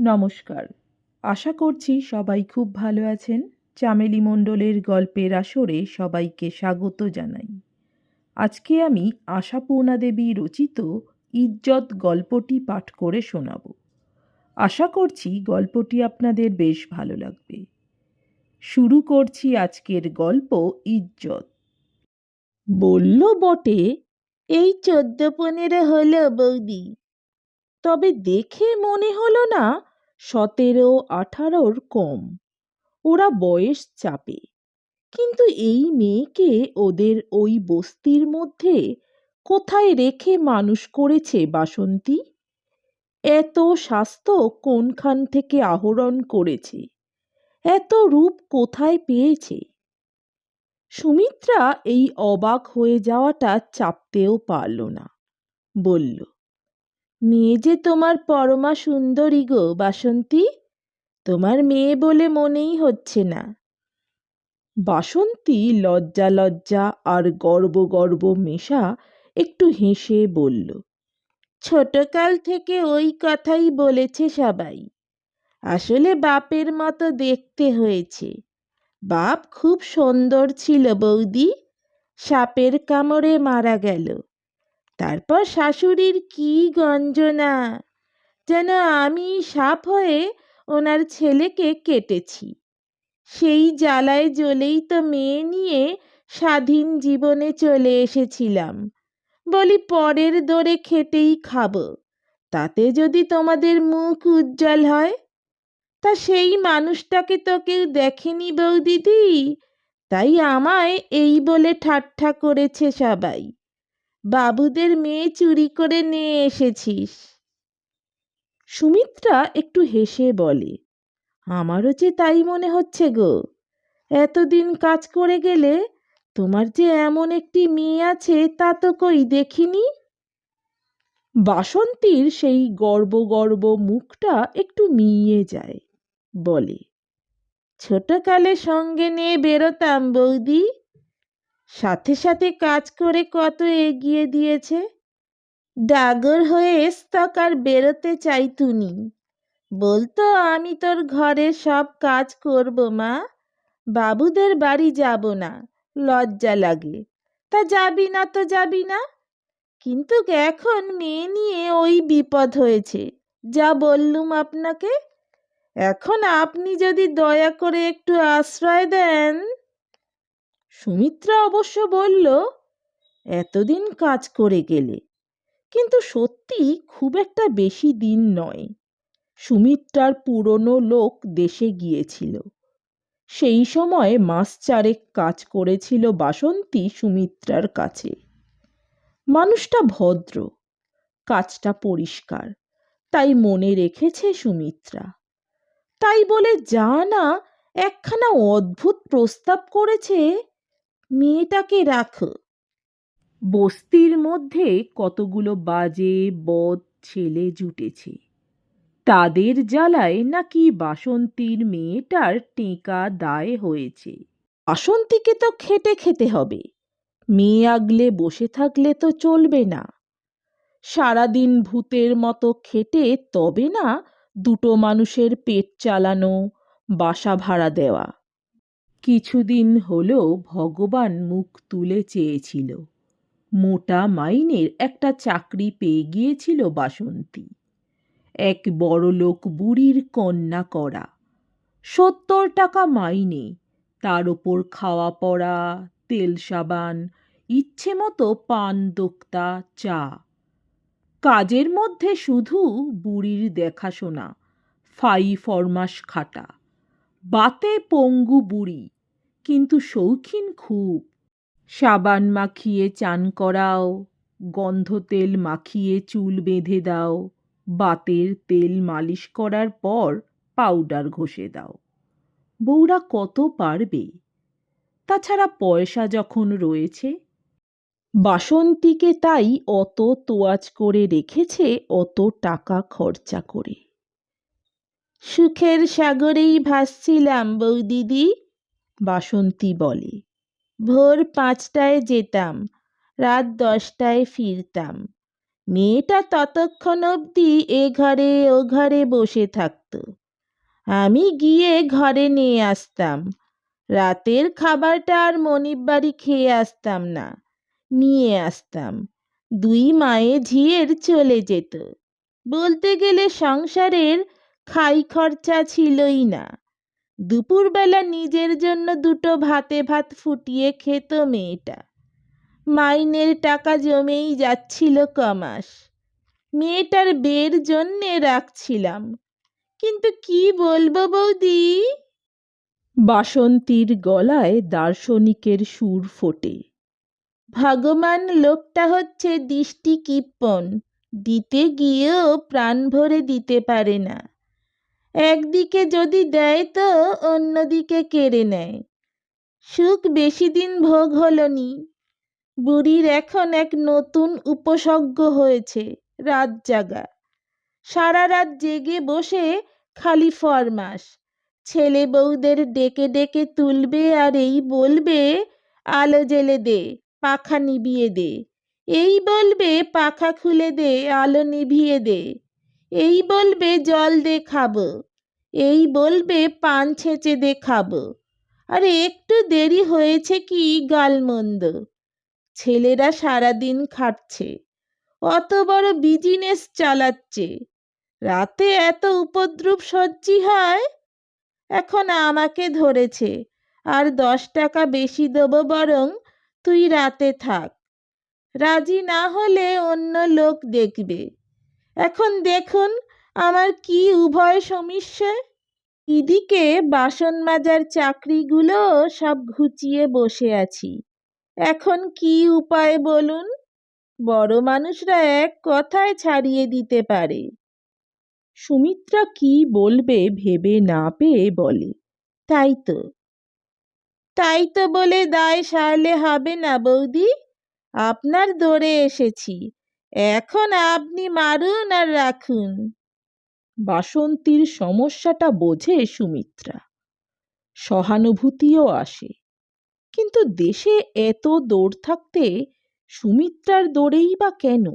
নমস্কার। আশা করছি সবাই খুব ভালো আছেন। চামেলি মণ্ডলের গল্পের আসরে সবাইকে স্বাগত জানাই। আজকে আমি আশাপূর্ণা দেবী রচিত ইজ্জত গল্পটি পাঠ করে শোনাব। আশা করছি গল্পটি আপনাদের বেশ ভালো লাগবে। শুরু করছি আজকের গল্প ইজ্জত। বলল বটে, এই চোদ্দ পনেরো হলো বৌদি। তবে দেখে মনে হলো না সতেরো আঠারোর কম। ওরা বয়স চাপে। কিন্তু এই মেয়েকে ওদের ওই বস্তির মধ্যে কোথায় রেখে মানুষ করেছে বাসন্তী? এত স্বাস্থ্য কোনখান থেকে আহরণ করেছে? এত রূপ কোথায় পেয়েছে? সুমিত্রা এই অবাক হয়ে যাওয়াটা চাপতেও পারল না। বলল মেয়ে যে তোমার পরমা সুন্দরী গো, বাসন্তী? তোমার মেয়ে বলে মনেই হচ্ছে না। বাসন্তী লজ্জা লজ্জা আর গর্ব গর্ব মেশা একটু হেসে বলল, ছোটকাল থেকে ওই কথাই বলেছে সবাই। আসলে বাপের মতো দেখতে হয়েছে। বাপ খুব সুন্দর ছিল বৌদি। সাপের কামড়ে মারা গেল। তারপর শাশুড়ির কি গঞ্জনা? যেন আমি সাপ হয়ে ওনার ছেলেকে কেটেছি। সেই জ্বালায় জ্বলেই তো মেয়ে নিয়ে স্বাধীন জীবনে চলে এসেছিলাম। বলি, পরের দরে খেটেই খাব। তাতে যদি তোমাদের মুখ উজ্জ্বল হয়? তা সেই মানুষটাকে তো কেউ দেখেনি বৌদিদি। তাই আমায় এই বলে ঠাট্টা করেছে সবাই। বাবুদের মেয়ে চুরি করে নিয়ে এসেছিস। সুমিত্রা একটু হেসে বলে, আমারও যে তাই মনে হচ্ছে গো। এতদিন কাজ করে গেলে তোমার যে এমন একটি মেয়ে আছে তা তো কই দেখিনি? বাসন্তীর সেই গর্ব গর্ব মুখটা একটু মিয়ে যায়, বলে, ছোটকালে সঙ্গে নিয়ে বেরোতাম বৌদি। সাথে সাথে কাজ করে কত এগিয়ে দিয়েছে? ডাগর হয়ে এস্তক আর বেরোতে চাই চাইতুনি বলতো, আমি তোর ঘরে সব কাজ করব, মা। বাবুদের বাড়ি যাব না, লজ্জা লাগে। তা যাবি না তো যাবি না? কিন্তু এখন মেয়ে নিয়ে ওই বিপদ হয়েছে, যা বললুম আপনাকে। এখন আপনি যদি দয়া করে একটু আশ্রয় দেন। সুমিত্রা অবশ্য বলল, এতদিন কাজ করে গেলে। কিন্তু সত্যি খুব একটা বেশি দিন নয়। সুমিত্রার পুরনো লোক দেশে গিয়েছিল। সেই সময় মাস চারেক কাজ করেছিল বাসন্তী সুমিত্রার কাছে। মানুষটা ভদ্র, কাজটা পরিষ্কার, তাই মনে রেখেছে সুমিত্রা। তাই বলে যা না একখানা অদ্ভুত প্রস্তাব করেছে মেয়েটাকে রাখো। বস্তির মধ্যে কতগুলো বাজে বদ ছেলে জুটেছে। তাদের জ্বালায় নাকি বাসন্তীর মেয়েটার টেকা দায় হয়েছে। বাসন্তীকে তো খেটে খেতে হবে। মেয়ে আগলে বসে থাকলে তো চলবে না। সারাদিন ভূতের মতো খেটে তবে না দুটো মানুষের পেট চালানো বাসা ভাড়া দেওয়া। কিছুদিন হলো ভগবান মুখ তুলে চেয়েছিল। মোটা মাইনের একটা চাকরি পেয়ে গিয়েছিল বাসন্তী। এক বড়লোক বুড়ির কন্যা করা। সত্তর টাকা মাইনে, তার ওপর খাওয়া পড়া, তেল সাবান, ইচ্ছে মতো পান, দোক্তা, চা। কাজের মধ্যে শুধু বুড়ির দেখাশোনা, ফাই ফরমাস খাটা। বাতে পঙ্গু বুড়ি, কিন্তু শৌখিন খুব। সাবান মাখিয়ে চান করাও, গন্ধ তেল মাখিয়ে চুল বেঁধে দাও, বাতের তেল মালিশ করার পর পাউডার ঘষে দাও। বউরা কত পারবে? তাছাড়া পয়সা যখন রয়েছে, বাসন্তীকে তাই অত তোয়াজ করে রেখেছে, অত টাকা খরচা করে। সুখের সাগরেই ভাসছিলাম বৌদিদি বাসন্তী বলে। ভোর পাঁচটায় যেতাম, রাত দশটায় ফিরতাম। মেয়েটা ততক্ষণ অবধি এ ঘরে ও ঘরে বসে থাকতো। আমি গিয়ে ঘরে নিয়ে আসতাম। রাতের খাবারটা আর মনিব বাড়ি খেয়ে আসতাম না, নিয়ে আসতাম। দুই মায়ে ঝিয়ের চলে যেত। বলতে গেলে সংসারের খাই খরচা ছিলই না। দুপুরবেলা নিজের জন্য দুটো ভাতে ভাত ফুটিয়ে খেত মেয়েটা। মাইনের টাকা জমেই যাচ্ছিল কমাস। মেয়েটার বের জন্যে রাখছিলাম। কিন্তু কি বলব বৌদি? বাসন্তীর গলায় দার্শনিকের সুর ফোটে। ভগবান লোকটা হচ্ছে দৃষ্টি কিপ্পন দিতে গিয়েও প্রাণ ভরে দিতে পারে না। একদিকে যদি দেয় তো অন্যদিকে কেড়ে নেয়। সুখ বেশি দিন ভোগ হলো নি। বুড়ির এখন এক নতুন উপসর্গ হয়েছে, রাত জাগা। সারা রাত জেগে বসে খালি ফরমাস ছেলে বউদের ডেকে ডেকে তুলবে আর এই বলবে, আলো জেলে দে, পাখা নিভিয়ে দে। এই বলবে, পাখা খুলে দে, আলো নিভিয়ে দে। এই বলবে জল দে খাব এই বলবে পান ছেঁচে দে খাব আরে একটু দেরি হয়েছে কি গালমন্দ। ছেলেরা সারাদিন খাটছে, অত বড় বিজিনেস চালাচ্ছে। রাতে এত উপদ্রব সহ্যি হয়? এখন আমাকে ধরেছে, আর দশ টাকা বেশি দেবো বরং তুই রাতে থাক। রাজি না হলে অন্য লোক দেখবে। এখন দেখুন, আমার কি উভয় সমস্যা এদিকে বাসন মাজার চাকরিগুলো সব ঘুচিয়ে বসে আছি। এখন কি উপায় বলুন? বড় মানুষরা এক কথায় ছাড়িয়ে দিতে পারে। সুমিত্রা কি বলবে ভেবে না পেয়ে বলে, তাই তো। তাই তো বলে দায় সারলে হবে না বৌদি। আপনার দৌড়ে এসেছি। এখন আপনি মারুন আর রাখুন। বাসন্তীর সমস্যাটা বোঝে সুমিত্রা। সহানুভূতিও আসে। কিন্তু দেশে এত দৌড় থাকতে সুমিত্রার দৌড়েই বা কেন?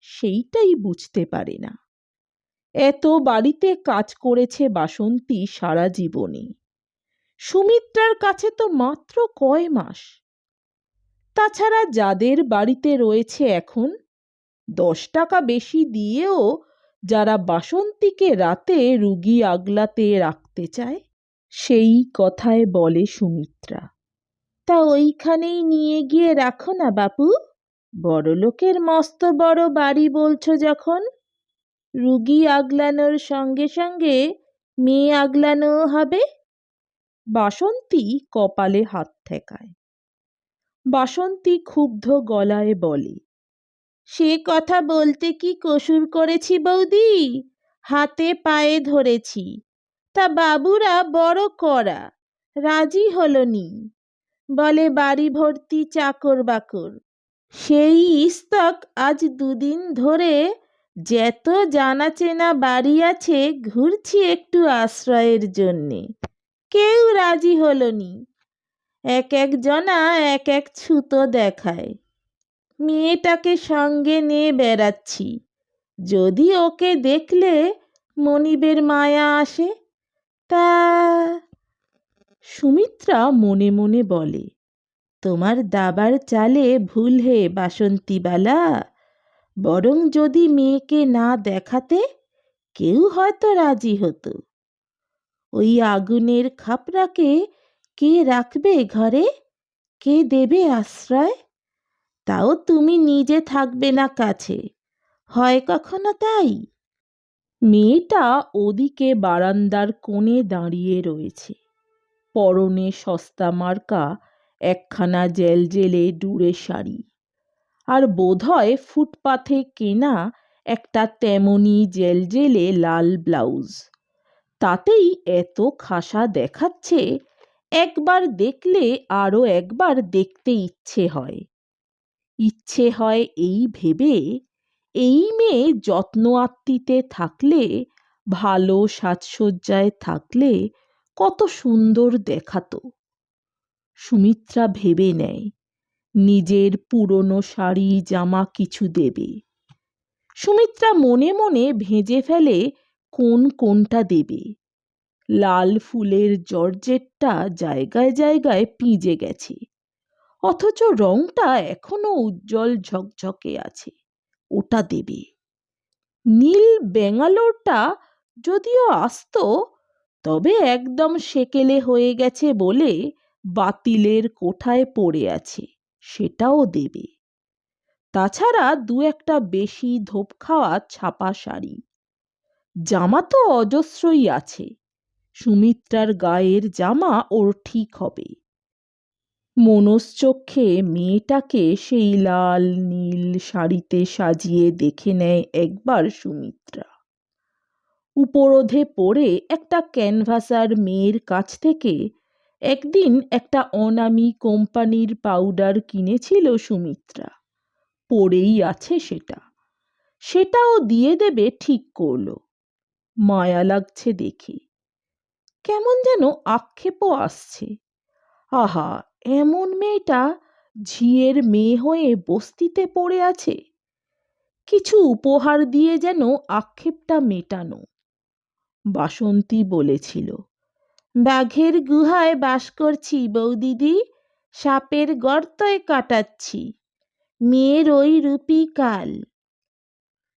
সেইটাই বুঝতে পারে না। এত বাড়িতে কাজ করেছে বাসন্তী সারা জীবনে। সুমিত্রার কাছে তো মাত্র কয় মাস। তাছাড়া যাদের বাড়িতে রয়েছে এখন দশ টাকা বেশি দিয়েও যারা বাসন্তীকে রাতে রুগী আগলাতে রাখতে চায়, সেই কথায় বলে সুমিত্রা। তা ওইখানেই নিয়ে গিয়ে রাখো না বাপু। বড়লোকের মস্ত বড় বাড়ি বলছো যখন। রুগী আগলানোর সঙ্গে সঙ্গে মেয়ে আগলানোও হবে। বাসন্তী কপালে হাত ঠেকায়। বাসন্তী ক্ষুব্ধ গলায় বলে সে কথা বলতে কি কসুর করেছি বৌদি? হাতে পায়ে ধরেছি। তা বাবুরা বড় করা রাজি হলো নি বলে বাড়ি ভর্তি চাকর বাকর সেই ইস্তক আজ দুদিন ধরে যেত জানা চেনা বাড়ি আছে ঘুরছি একটু আশ্রয়ের জন্যে। কেউ রাজি হলো নি এক এক জনা এক এক ছুতো দেখায়। মেয়েটাকে সঙ্গে নিয়ে বেড়াচ্ছি। যদি ওকে দেখলে মনিবের মায়া আসে, তা সুমিত্রা মনে মনে বলে, তোমার দাবার চালে ভুল হে বাসন্তীবালা। বরং যদি মেয়েকে না দেখাতে, কেউ হয়তো রাজি হতো। ওই আগুনের খাপড়াকে কে রাখবে ঘরে? কে দেবে আশ্রয়? তাও তুমি নিজে থাকবে না কাছে। হয় কখনো তাই? মেয়েটা ওদিকে বারান্দার কোণে দাঁড়িয়ে রয়েছে। পরনে সস্তা মার্কা, একখানা জেলজেলে ডুরে শাড়ি। আর বোধহয় ফুটপাথে কেনা একটা তেমনি জেলজেলে লাল ব্লাউজ। তাতেই এত খাসা দেখাচ্ছে, একবার দেখলে আরও একবার দেখতে ইচ্ছে হয়। ইচ্ছে হয় এই ভেবে, এই মেয়ে যত্ন আত্মিতে থাকলে, ভালো সাজসজ্জায় থাকলে কত সুন্দর দেখাতো। সুমিত্রা ভেবে নেয়, নিজের পুরনো শাড়ি, জামা কিছু দেবে। সুমিত্রা মনে মনে ভেজে ফেলে কোন কোনটা দেবে। লাল ফুলের জর্জেটটা জায়গায় জায়গায় পিঁজে গেছে। অথচ রংটা এখনও উজ্জ্বল ঝকঝকে আছে। ওটা দেবে। নীল ব্যাঙ্গালোরটা যদিও আসতো, তবে একদম সেকেলে হয়ে গেছে বলে বাতিলের কোঠায় পড়ে আছে, সেটাও দেবে। তাছাড়া দু একটা বেশি ধোপ খাওয়া ছাপা শাড়ি। জামা তো অজস্রই আছে, সুমিত্রার গায়ের জামা ওর ঠিক হবে। মনশ্চক্ষে মেয়েটাকে সেই লাল, নীল শাড়িতে সাজিয়ে দেখে নেয় একবার সুমিত্রা। উপরোধে পড়ে একটা ক্যানভাসার মেয়ের কাছ থেকে একদিন একটা অনামি কোম্পানির পাউডার কিনেছিল সুমিত্রা। পড়েই আছে সেটা। সেটাও দিয়ে দেবে, ঠিক করল। মায়া লাগছে দেখে। কেমন যেন আক্ষেপও আসছে। আহা এমন মেয়েটা ঝিয়ের মেয়ে হয়ে বস্তিতে পড়ে আছে। কিছু উপহার দিয়ে যেন আক্ষেপটা মেটানো। বাসন্তী বলেছিল বাঘের গুহায় বাস করছি বৌদিদি, সাপের গর্তয় কাটাচ্ছি, মেয়ের ওই রূপী কাল।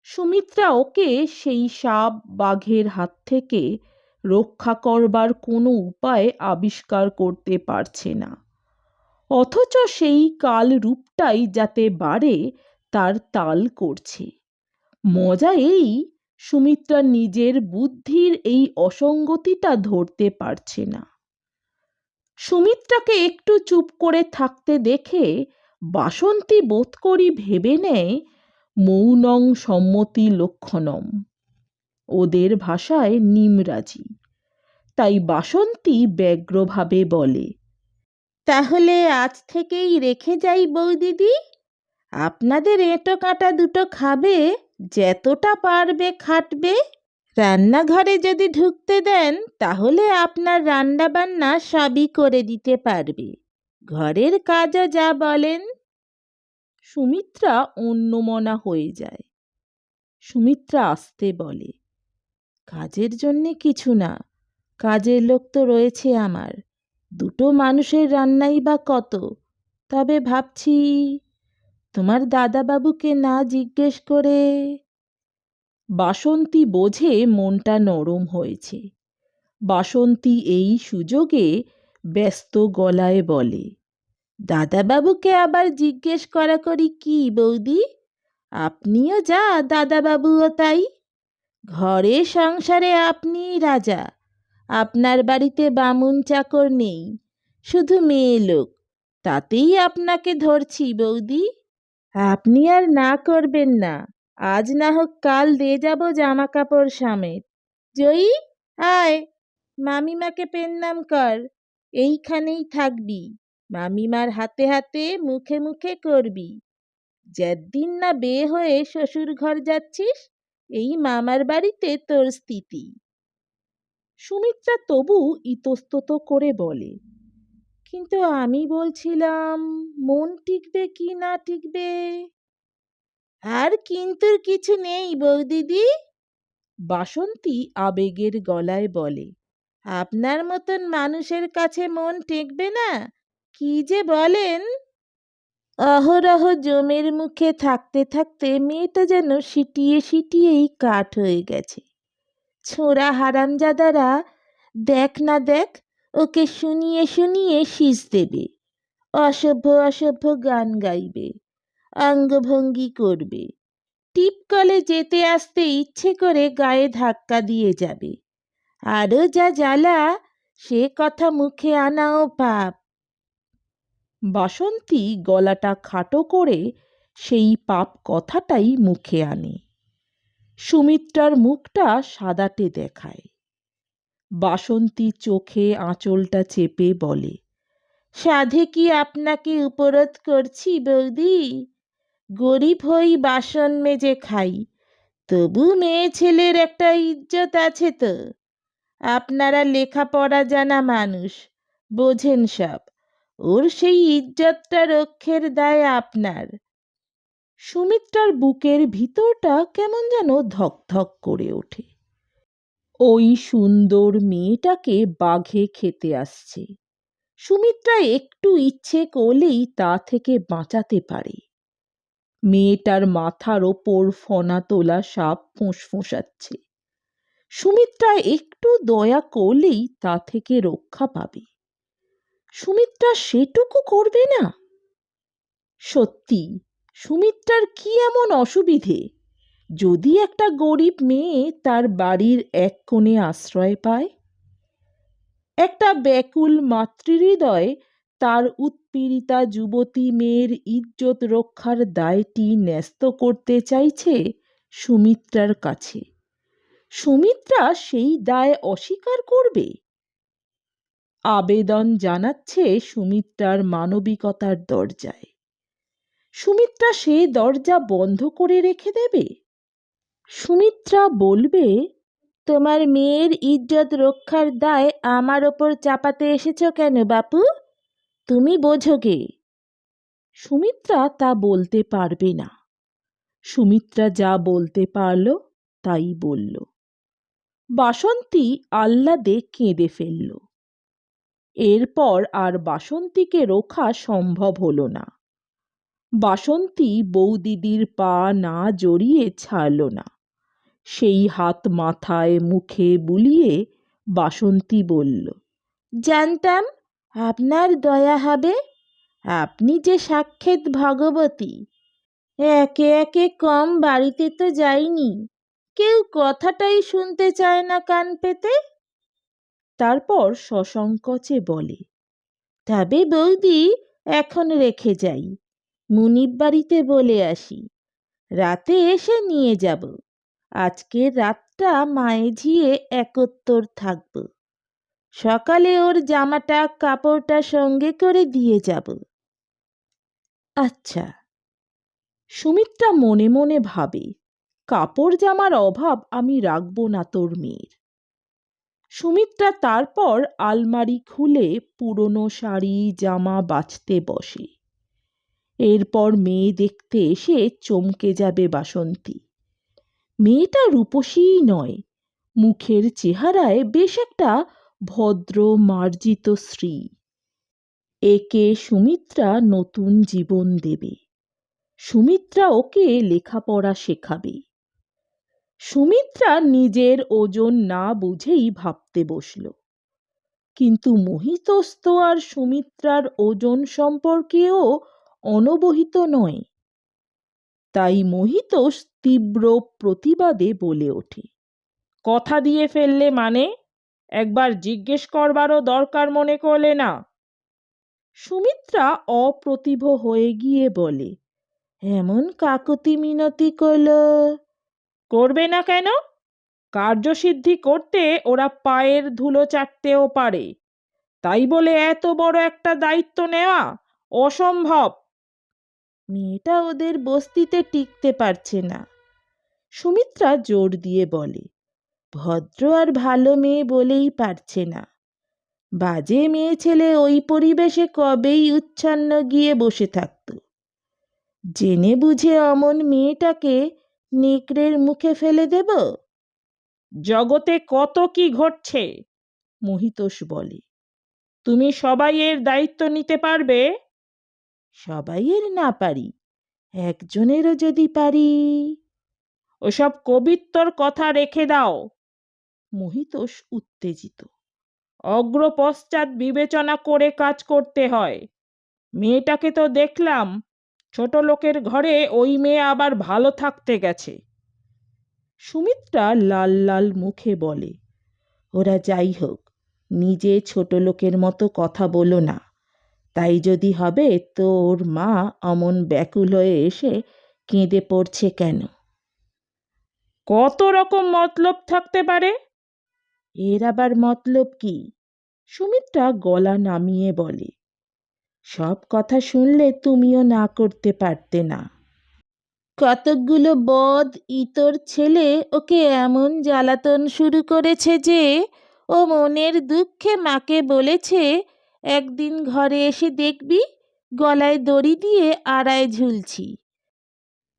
সুমিত্রা ওকে সেই সাপ বাঘের হাত থেকে রক্ষা করবার কোনো উপায় আবিষ্কার করতে পারছে না। অথচ সেই কাল রূপটাই যাতে বাড়ে, তার তাল করছে। মজা এই, সুমিত্রা নিজের বুদ্ধির এই অসঙ্গতিটা ধরতে পারছে না। সুমিত্রাকে একটু চুপ করে থাকতে দেখে বাসন্তী বোধ করি ভেবে নেয়, মৌনং সম্মতি লক্ষণম। ওদের ভাষায় নিমরাজি। তাই বাসন্তী ব্যগ্রভাবে বলে তাহলে আজ থেকেই রেখে যাই বৌদিদি। আপনাদের এঁটো কাটা দুটো খাবে, যতটা পারবে খাটবে। রান্নাঘরে যদি ঢুকতে দেন, তাহলে আপনার রান্নাবান্না সবই করে দিতে পারবে। ঘরের কাজও যা বলেন। সুমিত্রা অন্যমনা হয়ে যায়। সুমিত্রা আসতে বলে, কাজের জন্যে কিছু না, কাজের লোক তো রয়েছে আমার। দুটো মানুষের রান্নাই বা কত? তবে ভাবছি, তোমার দাদাবাবুকে না জিজ্ঞেস করে বাসন্তী বোঝে মনটা নরম হয়েছে। বাসন্তী এই সুযোগে ব্যস্ত গলায় বলে, দাদাবাবুকে আবার জিজ্ঞেস করা করি কি বৌদি? আপনিও যা দাদাবাবুও তাই। ঘরে সংসারে আপনি রাজা। আপনার বাড়িতে বামুন চাকর নেই, শুধু মেয়ে লোক। তাতেই আপনাকে ধরছি, বৌদি। আপনি আর না করবেন না, আজ না হোক কাল দিয়ে যাব জামা কাপড় সমেত জয়ী, আয়। মামিমাকে পেন্নাম কর, এইখানেই থাকবি। মামিমার হাতে হাতে মুখে মুখে করবি। যেদিন না বিয়ে হয়ে শ্বশুর ঘর যাচ্ছিস, এই মামার বাড়িতে তোর স্থিতি সুমিত্রা তবু ইতস্তত করে বলে, কিন্তু আমি বলছিলাম, মন টিকবে কি না টিকবে? আর কিন্তুর কিছু নেই বৌদিদি? বাসন্তী আবেগের গলায় বলে, আপনার মতন মানুষের কাছে মন টেকবে না, কি যে বলেন? অহরহ জমের মুখে থাকতে থাকতে মেয়েটা যেন সিটিয়ে সিটিয়েই কাঠ হয়ে গেছে। ছোঁড়া হারামজাদারা দেখ না দেখ, ওকে শুনিয়ে শুনিয়ে শীষ দেবে। অসভ্য অসভ্য গান গাইবে, অঙ্গভঙ্গি করবে। টিপকলে যেতে আসতে ইচ্ছে করে গায়ে ধাক্কা দিয়ে যাবে। আরও যা জ্বালা, সে কথা মুখে আনাও পাপ। বাসন্তী গলাটা খাটো করে সেই পাপ কথাটাই মুখে আনে। সুমিত্রার মুখটা সাদাটে দেখায়। বাসন্তী চোখে আঁচলটা চেপে বলে, সাধে কি আপনাকে উপরোধ করছি বৌদি? গরিব হই বাসন মেজে খাই, তবু মেয়ে ছেলের একটা ইজ্জত আছে তো। আপনারা লেখাপড়া জানা মানুষ, বোঝেন সব, ওর সেই ইজ্জতটা রক্ষের দায় আপনার। সুমিত্রার বুকের ভিতরটা কেমন যেন ধকধক করে ওঠে। ওই সুন্দর মেয়েটাকে বাঘে খেতে আসছে। সুমিত্রা একটু ইচ্ছে করলেই তা থেকে বাঁচাতে পারে। মেয়েটার মাথার ওপর ফনা তোলা সাপ ফোঁস-ফোঁসাচ্ছে সুমিত্রা একটু দয়া করলেই তা থেকে রক্ষা পাবে। সুমিত্রা সেটুকু করবে না? সত্যি সুমিত্রার কি এমন অসুবিধে? যদি একটা গরিব মেয়ে তার বাড়ির এক কোণে আশ্রয় পায়? একটা ব্যাকুল মাতৃহৃদয় তার উৎপীড়িতা যুবতী মেয়ের ইজ্জত রক্ষার দায়টি ন্যস্ত করতে চাইছে সুমিত্রার কাছে। সুমিত্রা সেই দায় অস্বীকার করবে? আবেদন জানাচ্ছে সুমিত্রার মানবিকতার দরজায়। সুমিত্রা সে দরজা বন্ধ করে রেখে দেবে? সুমিত্রা বলবে, তোমার মেয়ের ইজ্জত রক্ষার দায় আমার ওপর চাপাতে এসেছ কেন বাপু? তুমি বোঝো গে। সুমিত্রা তা বলতে পারবে না। সুমিত্রা যা বলতে পারল, তাই বলল। বাসন্তী আহ্লাদে কেঁদে ফেলল। এরপর আর বাসন্তীকে রোখা সম্ভব হলো না। বাসন্তী বৌদিদির পা না জড়িয়ে ছাড়ল না। সেই হাত মাথায় মুখে বুলিয়ে বাসন্তী বলল, জানতাম আপনার দয়া হবে। আপনি যে সাক্ষাৎ ভগবতী, একে একে কম বাড়িতে তো যাইনি। কেউ কথাটাই শুনতে চায় না কান পেতে? তারপর সসংকোচে বলে, তবে বৌদি, এখন রেখে যাই। মুনিব বাড়িতে বলে আসি, রাতে এসে নিয়ে যাব। আজকের রাতটা মায়ে ঝিয়ে একত্তর থাকব। সকালে ওর জামাটা কাপড়টা সঙ্গে করে দিয়ে যাব। আচ্ছা সুমিত্রা মনে মনে ভাবে, কাপড় জামার অভাব আমি রাখব না তোর মেয়ের। সুমিত্রা তারপর আলমারি খুলে পুরনো শাড়ি, জামা বাছতে বসে। এরপর মেয়ে দেখতে এসে চমকে যাবে বাসন্তী। মেয়েটা রূপসীই নয়, মুখের চেহারায় বেশ একটা ভদ্র মার্জিত শ্রী একে সুমিত্রা নতুন জীবন দেবে। সুমিত্রা ওকে লেখাপড়া শেখাবে। সুমিত্রা নিজের ওজন না বুঝেই ভাবতে বসল। কিন্তু মহিতস্ত আর সুমিত্রার ওজন সম্পর্কেও অনবহিত নয়। তাই মহিতোষ তীব্র প্রতিবাদে বলে ওঠে। কথা দিয়ে ফেললে মানে? একবার জিজ্ঞেস করবারও দরকার মনে করলে না। সুমিত্রা অপ্রতিভ হয়ে গিয়ে বলে, এমন কাকতি মিনতি করল? করবে না কেন? কার্যসিদ্ধি করতে ওরা পায়ের ধুলো চাটতেও পারে। তাই বলে এত বড় একটা দায়িত্ব নেওয়া অসম্ভব। মেয়েটা ওদের বস্তিতে টিকতে পারছে না। সুমিত্রা জোর দিয়ে বলে, ভদ্র আর ভালো মেয়ে বলেই পারছে না। বাজে মেয়ে ছেলে ওই পরিবেশে কবেই উচ্ছন্ন গিয়ে বসে থাকত। জেনে বুঝে অমন মেয়েটাকে নেকড়ের মুখে ফেলে দেব? জগতে কত কি ঘটছে? মহিতোষ বলে, তুমি সবাই এর দায়িত্ব নিতে পারবে? সবাইয়ের না পারি, একজনেরও যদি পারি। ওসব কবিত্বর কথা রেখে দাও। মহিতোষ উত্তেজিত। অগ্রপশ্চাৎ বিবেচনা করে কাজ করতে হয়। মেয়েটাকে তো দেখলাম, ছোট লোকের ঘরে ওই মেয়ে আবার ভালো থাকতে গেছে। সুমিত্রা লাল লাল মুখে বলে, ওরা যাই হোক, নিজে ছোট লোকের মতো কথা বলো না। তাই যদি হবে তো ওর মা অমন ব্যাকুল হয়ে এসে কেঁদে পড়ছে কেন? কত রকম মতলব থাকতে পারে? এর আবার মতলব কি? সুমিত্রা গলা নামিয়ে বলে, সব কথা শুনলে তুমিও না করতে পারতে না। কতকগুলো বদ ইতর ছেলে ওকে এমন জ্বালাতন শুরু করেছে যে, ও মনের দুঃখে মাকে বলেছে একদিন ঘরে এসে দেখবি গলায় দড়ি দিয়ে আড়ায় ঝুলছি।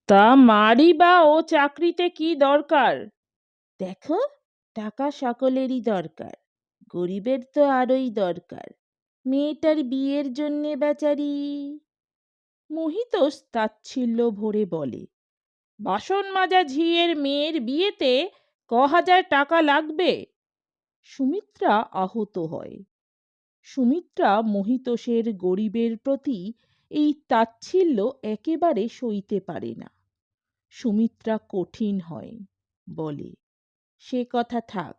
তা মারি বা ও চাকরিতে কি দরকার? দেখো টাকা সকলেরই দরকার গরিবের তো আরোই দরকার মেয়েটার বিয়ের জন্যে বেচারি। মোহিতোষ তাচ্ছিল্য ভরে বলে বাসন মাজা ঝিয়ের মেয়ের বিয়েতে ক হাজার টাকা লাগবে? সুমিত্রা আহত হয়। সুমিত্রা মহিতোষের গরিবের প্রতি এই তাচ্ছিল্য একেবারে সইতে পারে না। সুমিত্রা কঠিন হয়, বলে, সে কথা থাক,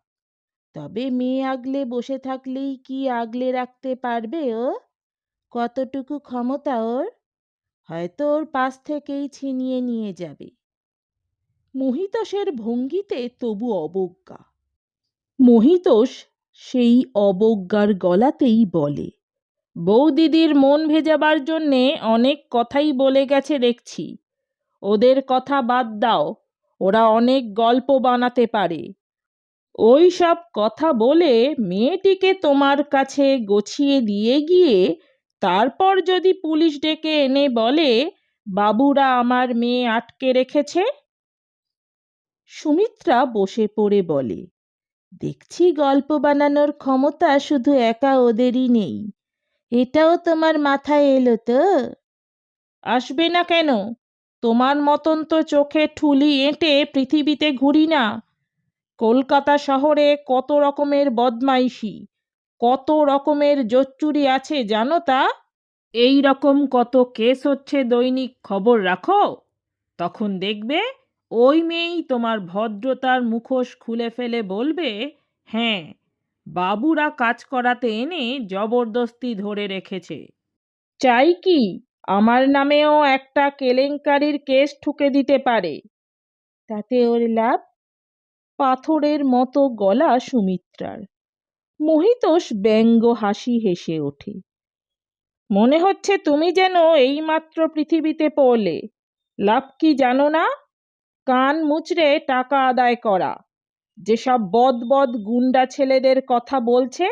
তবে মেয়ে আগলে বসে থাকলেই কি আগলে রাখতে পারবে ও? কতটুকু ক্ষমতা ওর? হয়তো ওর পাশ থেকেই ছিনিয়ে নিয়ে যাবে। মহিতোষের ভঙ্গিতে তবু অবজ্ঞা। মহিতোষ সেই অবজ্ঞার গলাতেই বলে। বৌদিদির মন ভেজাবার জন্যে অনেক কথাই বলে গেছে দেখছি। ওদের কথা বাদ দাও, ওরা অনেক গল্প বানাতে পারে। ওই সব কথা বলে মেয়েটিকে তোমার কাছে গছিয়ে দিয়ে গিয়ে তারপর যদি পুলিশ ডেকে এনে বলে, বাবুরা আমার মেয়ে আটকে রেখেছে? সুমিত্রা বসে পড়ে বলে দেখছি গল্প বানানোর ক্ষমতা শুধু একা ওদেরই নেই। এটাও তোমার মাথায় এলো তো? আসবে না কেন? তোমার মতন তো চোখে ঠুলি এঁটে পৃথিবীতে ঘুরি না। কলকাতা শহরে কত রকমের বদমাইশি, কত রকমের জোচ্চুরি আছে জানো তা? এই রকম কত কেস হচ্ছে দৈনিক খবর রাখো। তখন দেখবে ওই মেয়েই তোমার ভদ্রতার মুখোশ খুলে ফেলে বলবে হ্যাঁ বাবুরা কাজ করাতে এনে জবরদস্তি ধরে রেখেছে। চাই কি আমার নামেও একটা কেলেঙ্কারির কেস ঠুকে দিতে পারে তাতে ওর লাভ? পাথরের মতো গলা সুমিত্রার। মহিতোষ ব্যঙ্গ হাসি হেসে ওঠে। মনে হচ্ছে তুমি যেন এইমাত্র পৃথিবীতে পড়লে। লাভ কি জানো না? কান মুচড়ে টাকা আদায় করা। যেসব বদ বদ গুন্ডা ছেলেদের কথা বলছে,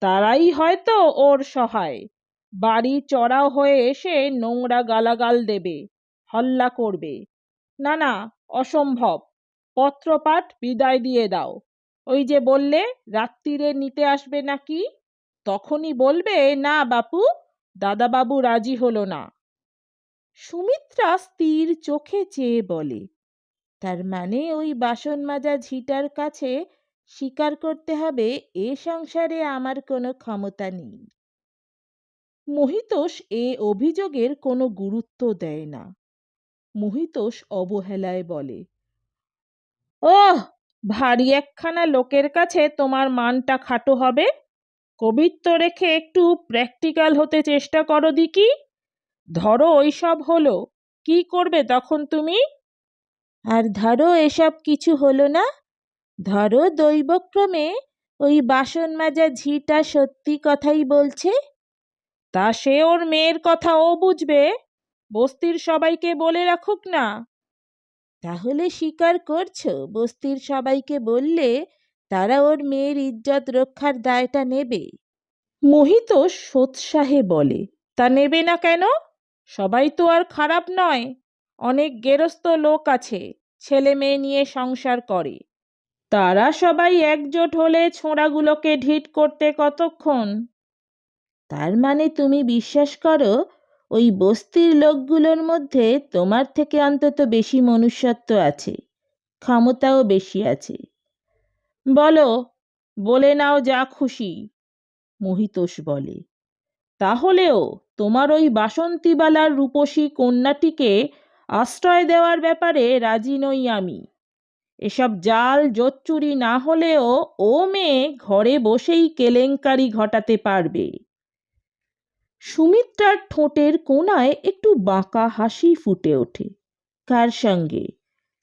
তারাই হয়তো ওর সহায়। বাড়ি চড়াও হয়ে এসে নোংরা গালাগাল দেবে, হল্লা করবে। না না, অসম্ভব। পত্রপাঠ বিদায় দিয়ে দাও। ওই যে বললে রাত্রিরে নিতে আসবে নাকি? তখনই বলবে, না, বাপু, দাদাবাবু রাজি হলো না। সুমিত্রা স্থির চোখে চেয়ে বলে তার মানে ওই বাসন মাজা ঝিটার কাছে স্বীকার করতে হবে, এ সংসারে আমার কোনো ক্ষমতা নেই। মহিতোষ এ অভিযোগের কোনো গুরুত্ব দেয় না। মহিতোষ অবহেলায় বলে, ওহ, ভারী একখানা লোকের কাছে তোমার মানটা খাটো হবে? কবিত্ব রেখে একটু প্র্যাকটিক্যাল হতে চেষ্টা করো দিকি ধরো ওইসব হলো, কি করবে তখন তুমি? আর ধরো এসব কিছু হলো না? ধরো দৈবক্রমে ওই বাসন মাজা ঝিটা সত্যি কথাই বলছে? তা সে ওর মেয়ের কথা ও বুঝবে। বস্তির সবাইকে বলে রাখুক না। তাহলে স্বীকার করছ? বস্তির সবাইকে বললে তারা ওর মেয়ের ইজ্জত রক্ষার দায়টা নেবে। মোহিত সোৎসাহে বলে, তা নেবে না কেন? সবাই তো আর খারাপ নয়। অনেক গেরস্ত লোক আছে ছেলে মেয়ে নিয়ে সংসার করে। তারা সবাই একজোট হলে ছোঁড়াগুলোকে ঢিট করতে কতক্ষণ? তার মানে তুমি বিশ্বাস করো, ওই বস্তির লোকগুলোর মধ্যে তোমার থেকে অন্তত বেশি মনুষ্যত্ব আছে, ক্ষমতাও বেশি আছে। বলো, বলে নাও যা খুশি, মহিতোষ বলে। তাহলেও তোমার ওই বাসন্তীবালার রূপসী কন্যাটিকে আশ্রয় দেওয়ার ব্যাপারে রাজি নই আমি। এসব জাল জোচ্চুরি না হলেও ও মেয়ে ঘরে বসেই কেলেঙ্কারি ঘটাতে পারবে। সুমিত্রার ঠোঁটের কোণায় একটু বাঁকা হাসি ফুটে ওঠে। কার সঙ্গে?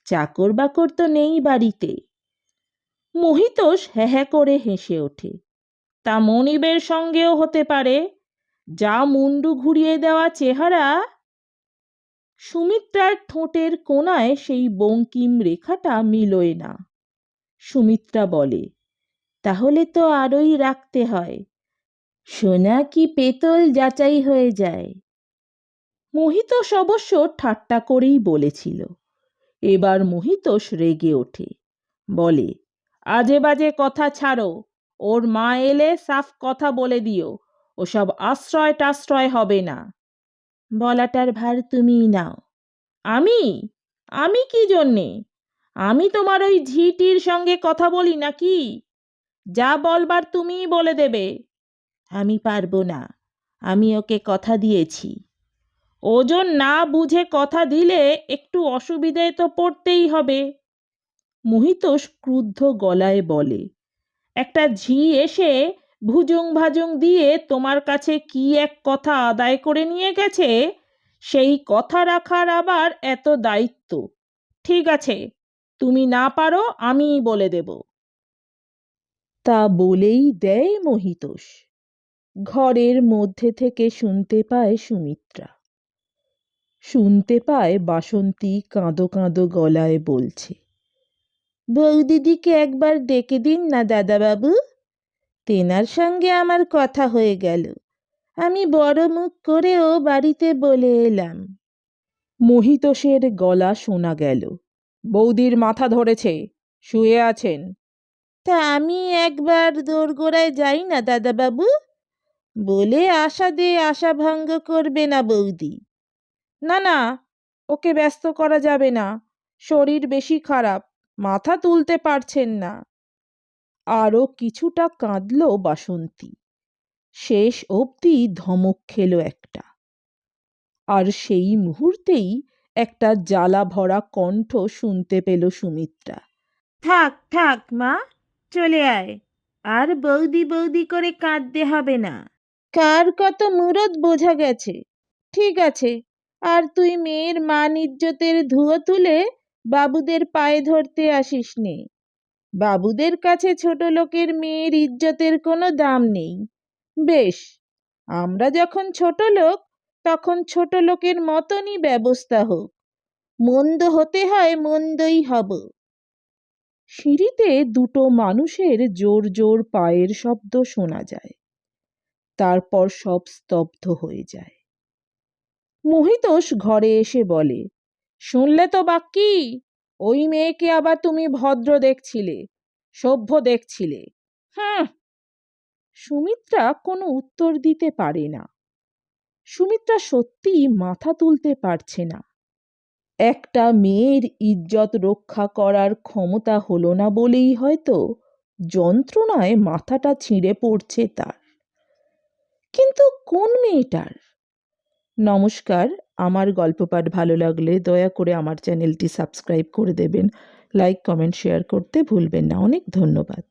চাকর বাকর তো নেই বাড়িতে। মহিতোষ হ্যাঁ হ্যাঁ করে হেসে ওঠে। তা মনিবের সঙ্গেও হতে পারে। যা মুন্ডু ঘুরিয়ে দেওয়া চেহারা সুমিত্রার ঠোঁটের কোণায় সেই বঙ্কিম রেখাটা মিলোয় না। সুমিত্রা বলে, তাহলে তো আরোই রাখতে হয়। সোনা কি পেতল যাচাই হয়ে যায়? মহিতোষ অবশ্য ঠাট্টা করেই বলেছিল। এবার মহিতোষ রেগে ওঠে, বলে, আজে বাজে কথা ছাড়ো, ওর মা এলে সাফ কথা বলে দিও, ওসব আশ্রয় টাশ্রয় হবে না। বলাটার ভার তুমিই নাও। আমি? আমি কি জন্যে? আমি তোমার ওই ঝিটির সঙ্গে কথা বলি নাকি? যা বলবার তুমিই বলে দেবে। আমি পারব না। আমি ওকে কথা দিয়েছি। ওজন না বুঝে কথা দিলে একটু অসুবিধায় তো পড়তেই হবে। মোহিতোষ ক্রুদ্ধ গলায় বলে, একটা ঝি এসে ভুজুং ভাজুং দিয়ে তোমার কাছে কি এক কথা আদায় করে নিয়ে গেছে? সেই কথা রাখার আবার এত দায়িত্ব। ঠিক আছে, তুমি না পারো, আমিই বলে দেব। তা বলেই দেয় মহিতোষ। ঘরের মধ্যে থেকে শুনতে পায় সুমিত্রা। শুনতে পায় বাসন্তী কাঁদো কাঁদো গলায় বলছে, বৌদিদিকে একবার ডেকে দিন না দাদাবাবু। তেনার সঙ্গে আমার কথা হয়ে গেল। আমি বড় মুখ করেও বাড়িতে বলে এলাম। মহিতোষের গলা শোনা গেল। বৌদির মাথা ধরেছে শুয়ে আছেন। তা আমি একবার দোরগোড়ায় যাই না দাদাবাবু? বলে আশা দিয়ে আশা ভঙ্গ করবে না বৌদি। না না ওকে ব্যস্ত করা যাবে না। শরীর বেশি খারাপ মাথা তুলতে পারছেন না। আরও কিছুটা কাঁদল বাসন্তী। শেষ অবধি ধমক খেল একটা। আর সেই মুহূর্তেই একটা জ্বালা ভরা কণ্ঠ শুনতে পেল সুমিত্রা। থাক থাক মা চলে আয়। আর বৌদি বৌদি করে কাঁদতে হবে না। কার কত মুরদ বোঝা গেছে। ঠিক আছে আর তুই মেয়ের মান ইজ্জতের ধুয়ো তুলে বাবুদের পায়ে ধরতে আসিস নে বাবুদের কাছে ছোট লোকের মেয়ের ইজ্জতের কোনো দাম নেই। বেশ, আমরা যখন ছোট লোক, তখন ছোট লোকের মতনই ব্যবস্থা হোক। মন্দ হতে হয় মন্দই হব। সিঁড়িতে দুটো মানুষের জোর জোর পায়ের শব্দ শোনা যায়। তারপর সব স্তব্ধ হয়ে যায়। মহিতোষ ঘরে এসে বলে, শুনলে তো বাক্কি? ওই মেয়েকে আবার তুমি ভদ্র দেখছিলে, সভ্য দেখছিলে। হ্যাঁ সুমিত্রা কোনো উত্তর দিতে পারে না। সুমিত্রা সত্যিই মাথা তুলতে পারছে না। একটা মেয়ের ইজ্জত রক্ষা করার ক্ষমতা হলো না বলেই হয়তো যন্ত্রণায় মাথাটা ছিঁড়ে পড়ছে তার। কিন্তু কোন মেয়েটার? নমস্কার আমার গল্প পাঠ ভালো লাগলে দয়া করে আমার চ্যানেলটি সাবস্ক্রাইব করে দেবেন। লাইক, কমেন্ট, শেয়ার করতে ভুলবেন না। অনেক ধন্যবাদ।